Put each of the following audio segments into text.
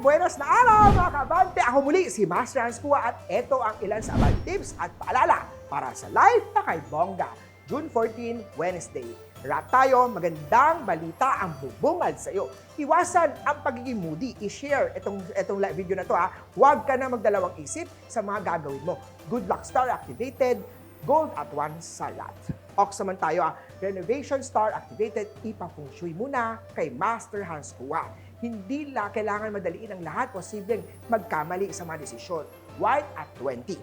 buenas na araw mga kabante! Ako muli si Master Hans Pua at ito ang ilan sa abang tips at paalala para sa live na kay Bongga. June 14, Wednesday. Rap tayo, magandang balita ang bubungad sa iyo. Iwasan ang pagiging moody. I-share itong, itong video na to ha. Huwag ka na magdalawang isip sa mga gagawin mo. Good luck star activated, gold at one salat. Ox naman tayo ah. Renovation Star activated, ipafeng shui muna kay Master Hans Kua. Hindi la kailangan madaliin ang lahat, posibleng magkamali sa mga desisyon. White at 20.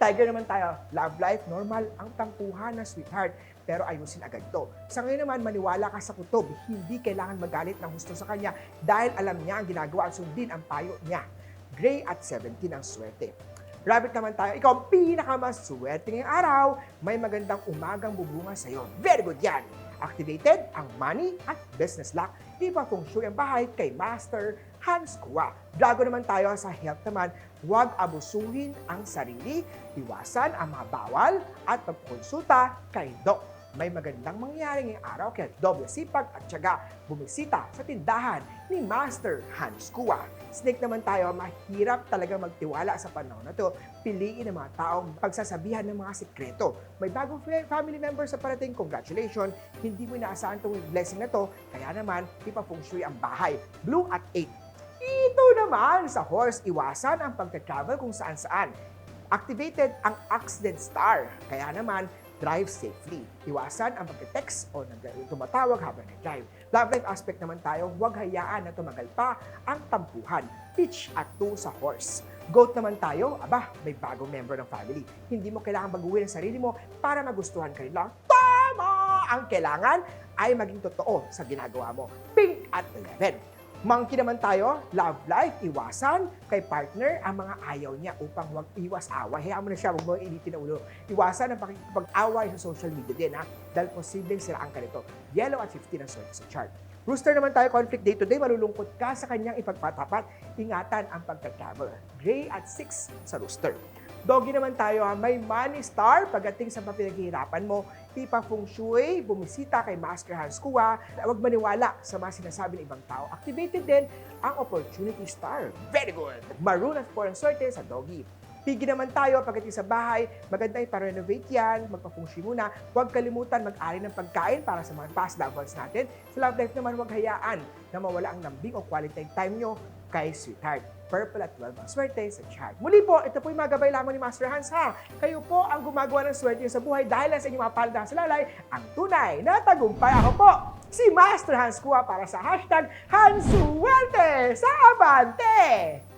Tiger naman tayo, love life, normal ang tampuhan ng sweetheart, pero ayusin agad to. Sa ngayon naman, maniwala ka sa kutob, hindi kailangan magalit ng gusto sa kanya dahil alam niya ang ginagawa at sundin ang payo niya. Gray at 17 ang swerte. Rabbit naman tayo, ikaw ang pinakamaswerte ngayong araw. May magandang umagang bubunga sa iyo. Very good yan! Activated ang money at business luck. Iba feng shui ang bahay kay Master Hans Kua. Drago naman tayo sa health naman, huwag abusuhin ang sarili, iwasan ang mga bawal at pagkonsulta kay Doc. May magandang mangyayari ngayong araw kaya doble sipag at tiyaga bumisita sa tindahan ni Master Hans Kua. Snake naman tayo, mahirap talaga magtiwala sa panahon na to. Piliin ang mga taong pagsasabihan ng mga sikreto. May bagong fa- family member sa parating, congratulations. Hindi mo inaasahan itong blessing na to, kaya naman, ipafeng shui ang bahay. Blue at 8. Ito naman sa horse, iwasan ang pagka-travel kung saan-saan. Activated ang accident star, kaya naman, drive safely. Iwasan ang pagka-text o tumatawag habang nag-drive. Love life aspect naman tayo, huwag hayaan na tumagal pa ang tampuhan. Pitch at 2 sa horse. Goat naman tayo, aba, may bagong member ng family. Hindi mo kailangan baguhin ang sarili mo para magustuhan ka nila. Tama! Ang kailangan ay maging totoo sa ginagawa mo. Pink at 11. Monkey naman tayo, love life, iwasan kay partner ang mga ayaw niya upang huwag iwas away. Hayaan mo na siya, huwag mo initin na ulo. Iwasan ang pakikipag-away sa social media din ha, dahil posibleng siraan ka nito. Yellow at 15 ang sa chart. Rooster naman tayo, conflict day to day, malulungkot ka sa kanyang ipagpatapat. Ingatan ang pagka-travel. Gray at 6 sa rooster. Doggy naman tayo ha, may money star pagdating sa pinaghihirapan mo. Ipa feng shui, bumisita kay Master Hans Kua. Huwag maniwala sa mga sinasabi ng ibang tao. Activated din ang opportunity star. Very good! Maroon at 4 ang swerte sa doggy. Pigi naman tayo pagdating sa bahay, maganda ipa-renovate yan, magpa-feng shui muna. Huwag kalimutan mag-ari ng pagkain para sa mga past loved ones natin. Sa love life naman, huwag hayaan na mawala ang lambing o quality time nyo kay sweetheart. Purple at 12 ang swerte sa chart. Muli po, ito po yung mga gabay lamang ni Master Hans ha. Kayo po ang gumagawa ng swerte sa buhay dahil sa inyong mga palda sa lalay, ang tunay na tagumpay. Ako po, si Master Hans Kua para sa hashtag Hansuwerte sa Abante!